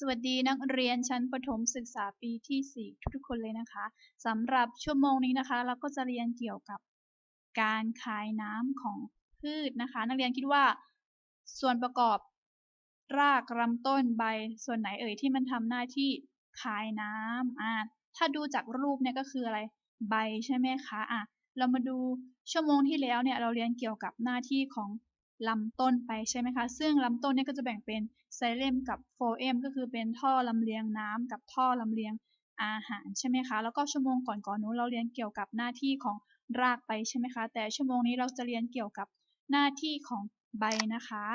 สวัสดีนักเรียนชั้นประถมศึกษาปีที่ 4 ทุกๆคนเลยนะคะสำหรับชั่วโมงนี้นะคะ เราก็จะเรียนเกี่ยวกับการคายน้ำของพืชนะคะ นักเรียนคิดว่าส่วนประกอบรากลำต้นใบส่วนไหนเอ่ยที่มันทำหน้าที่คายน้ำอ่าถ้าดูจากรูปเนี่ยก็คืออะไรใบใช่ไหมคะอะเรามาดูชั่วโมงที่แล้วเนี่ยเราเรียนเกี่ยวกับหน้าที่ของ ลำต้นไปใช่ไหมคะ ซึ่งลำต้นเนี่ยก็จะแบ่งเป็นไซเลมกับโฟเอมก็คือเป็นท่อลำเลียงน้ำกับท่อลำเลียงอาหารใช่ไหมคะ แล้วก็ชั่วโมงก่อนๆนู้นเราเรียนเกี่ยวกับหน้าที่ของรากไปใช่ไหมคะ แต่ชั่วโมงนี้เราจะเรียนเกี่ยวกับหน้าที่ของใบนะคะ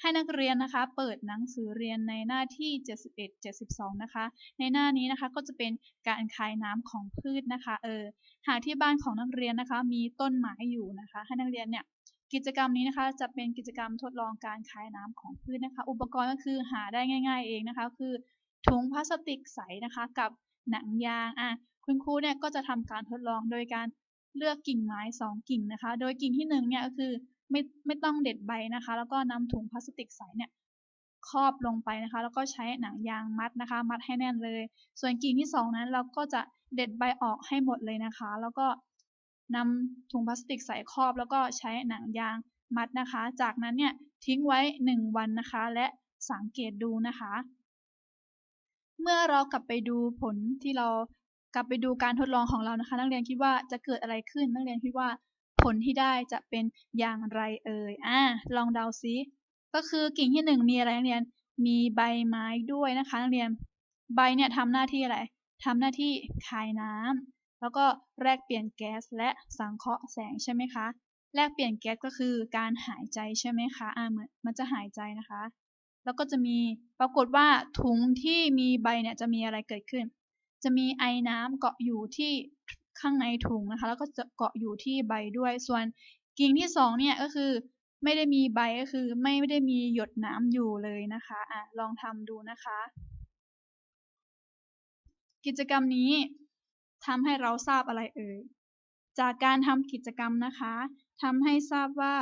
ให้นักเรียนนะคะเปิดหนังสือเรียนในหน้าที่ 71 72 นะคะ ในหน้านี้นะคะก็จะเป็นการคายน้ำของพืชนะคะ เออ หากที่บ้านของนักเรียนนะคะมีต้นไม้อยู่นะคะ ให้นักเรียนเนี่ย กิจกรรมนี้นะคะจะเป็นกิจกรรมทดลองการคายน้ำของพืชนะคะ อุปกรณ์ก็คือหาได้ง่าย ๆ เองนะคะ คือถุงพลาสติกใสนะคะกับหนังยางอะคุณครูเนี่ยก็จะทำการทดลองโดยการเลือกกิ่งไม้ 2 กิ่งนะคะ โดยกิ่งที่1เนี่ยก็คือไม่ไม่ต้องเด็ดใบนะคะ แล้วก็นำถุงพลาสติกใสเนี่ยครอบลงไปนะคะ แล้วก็ใช้หนังยางมัดนะคะ มัดให้แน่นเลย ส่วนกิ่งที่ 2 นั้นเราก็จะเด็ดใบออกให้หมดเลยนะคะ แล้วก็ นำถุงพลาสติกใส่ครอบ แล้วก็ใช้หนังยางมัดนะคะ จากนั้นเนี่ยทิ้งไว้ 1 วันนะคะ และสังเกตดูนะคะ เมื่อเรากลับไปดูผลที่เรากลับไปดูการทดลองของเรานะคะ นักเรียนคิดว่าจะเกิดอะไรขึ้น นักเรียนคิดว่าผลที่ได้จะเป็นอย่างไรเอ่ยอ่าลองเดาซิก็คือกิ่งที่ 1 มีอะไรนักเรียนมีใบไม้ด้วยนะคะนักเรียนใบเนี่ยทำหน้าที่อะไรทำหน้าที่คายน้ำ แล้วก็แลกเปลี่ยนแก๊สและสังเคราะห์แสงใช่ไหมคะ แลกเปลี่ยนแก๊สก็คือการหายใจใช่ไหมคะ อ่าเหมือนมันจะหายใจนะคะ แล้วก็จะมีปรากฏว่าถุงที่มีใบเนี่ยจะมีอะไรเกิดขึ้น จะมีไอน้ำเกาะอยู่ที่ข้างในถุงนะคะ แล้วก็จะเกาะอยู่ที่ใบด้วย ส่วนกิ่งที่สองเนี่ยก็คือไม่ได้มีใบก็คือไม่ได้มีหยดน้ำอยู่เลยนะคะ อะลองทำดูนะคะ กิจกรรมนี้ ทำให้เราทราบอะไรเอ่ย จากการทำกิจกรรมนะคะทำให้ทราบว่า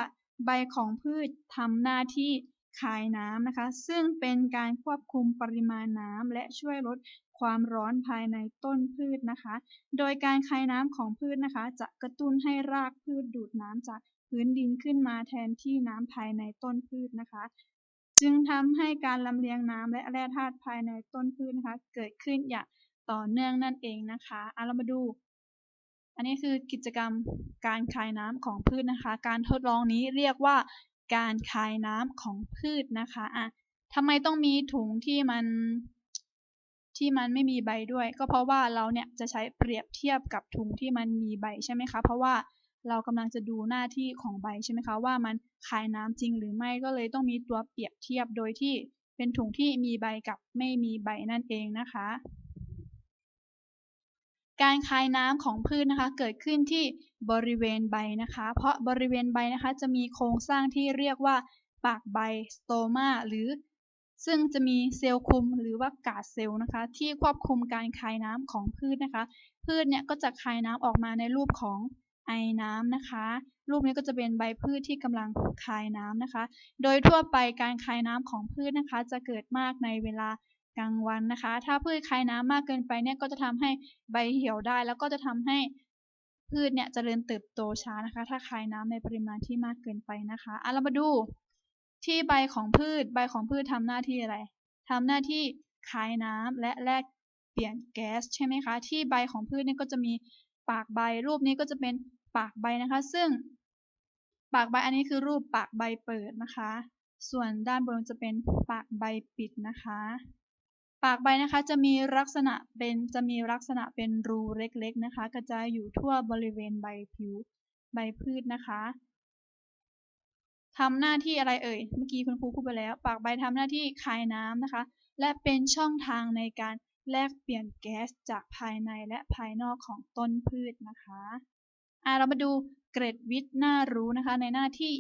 ใบของพืชทำหน้าที่คายน้ำนะคะ ซึ่งเป็นการควบคุมปริมาณน้ำและช่วยลดความร้อนภายในต้นพืชนะคะ โดยการคายน้ำของพืชนะคะ จะกระตุ้นให้รากพืชดูดน้ำจากพื้นดินขึ้นมาแทนที่น้ำภายในต้นพืชนะคะ จึงทำให้การลำเลียงน้ำและแร่ธาตุภายในต้นพืชนะคะ เกิดขึ้นอย่าง ต่อเนื่องนั่นเองนะคะเอาเรามาดู อันนี้คือกิจกรรมการคายน้ำของพืชนะคะ การทดลองนี้เรียกว่าการคายน้ำของพืชนะคะอะทำไมต้องมีถุงที่มันที่มันไม่มีใบด้วย ก็เพราะว่าเราเนี่ยจะใช้เปรียบเทียบกับถุงที่มันมีใบใช่ไหมคะเพราะว่าเรากำลังจะดูหน้าที่ของใบใช่ไหมคะว่ามันคายน้ำจริงหรือไม่ก็เลยต้องมีตัวเปรียบเทียบโดยที่เป็นถุงที่มีใบกับไม่มีใบนั่นเองนะคะ การคายน้ำของพืชนะคะเกิดขึ้นที่บริเวณใบนะคะ เพราะบริเวณใบนะคะจะมีโครงสร้างที่เรียกว่าปากใบสโตมาหรือ ซึ่งจะมีเซลล์คุมหรือว่ากาดเซลล์นะคะ ที่ควบคุมการคายน้ำของพืชนะคะ พืชเนี่ยก็จะคายน้ำออกมาในรูปของไอน้ำนะคะ รูปนี้ก็จะเป็นใบพืชที่กำลังคายน้ำนะคะ โดยทั่วไปการคายน้ำของพืชนะคะ จะเกิดมากในเวลา กลางวันนะคะ ถ้าพืชคายน้ำมากเกินไปเนี่ยก็จะทำให้ใบเหี่ยวได้ แล้วก็จะทำให้พืชเนี่ยจเจริญเติบโตช้านะคะ ถ้าคายน้ำในปริมาณที่มากเกินไปนะคะอะเรามาดูที่ใบของพืชใบของพืชทำหน้าที่อะไรทำหน้าที่คายน้ำและแลกเปลี่ยนแก๊สใช่ไหมคะ ที่ใบของพืชเนี่ยก็จะมีปากใบ รูปนี้ก็จะเป็นปากใบนะคะ ซึ่ง ปากใบอันนี้คือรูปปากใบเปิดนะคะ ส่วนด้านบนจะเป็นปากใบปิดนะคะ ปากใบนะคะจะมีลักษณะเป็นจะมีลักษณะเป็นรูเล็กๆนะคะ กระจายอยู่ทั่วบริเวณใบผิวใบพืชนะคะทำหน้าที่อะไรเอ่ย เมื่อกี้คุณครูพูดไปแล้ว ปากใบทำหน้าที่คายน้ำนะคะ และเป็นช่องทางในการแลกเปลี่ยนแก๊สจากภายในและภายนอกของต้นพืชนะคะอ่าเรามาดูเกรดวิทย์น่ารู้นะคะ ในหน้าที่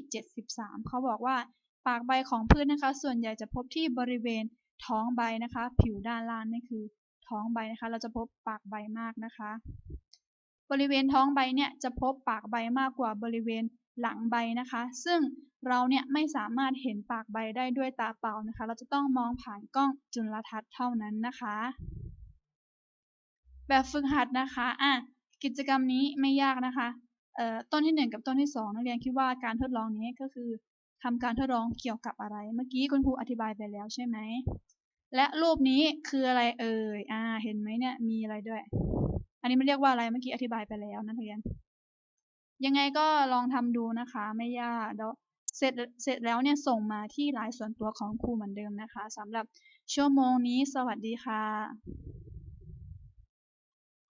73 เขาบอกว่า ปากใบของพืชนะคะ ส่วนใหญ่จะพบที่บริเวณ ท้องใบนะคะ ผิวด้านล่างนี่คือท้องใบนะคะ เราจะพบปากใบมากนะคะ บริเวณท้องใบเนี่ยจะพบปากใบมากกว่าบริเวณหลังใบนะคะ ซึ่งเราเนี่ยไม่สามารถเห็นปากใบได้ด้วยตาเปล่านะคะ เราจะต้องมองผ่านกล้องจุลทรรศน์เท่านั้นนะคะ แบบฝึกหัดนะคะอะกิจกรรมนี้ไม่ยากนะคะต้นที่ 1 กับต้นที่ 2 นักเรียนคิดว่าการทดลองนี้ก็คือ ทำการทดลองเกี่ยวกับอะไร เมื่อกี้คุณครูอธิบายไปแล้วใช่ไหม และรูปนี้คืออะไรเอ่ย อ่า เห็นไหมเนี่ย มีอะไรด้วย อันนี้มันเรียกว่าอะไร เมื่อกี้อธิบายไปแล้วนักเรียน ยังไงก็ลองทำดูนะคะ ไม่ยากเดี๋ยวเสร็จ เสร็จแล้วเนี่ยส่งมาที่ไลน์ส่วนตัวของครูเหมือนเดิมนะคะสำหรับชั่วโมงนี้ สวัสดีค่ะ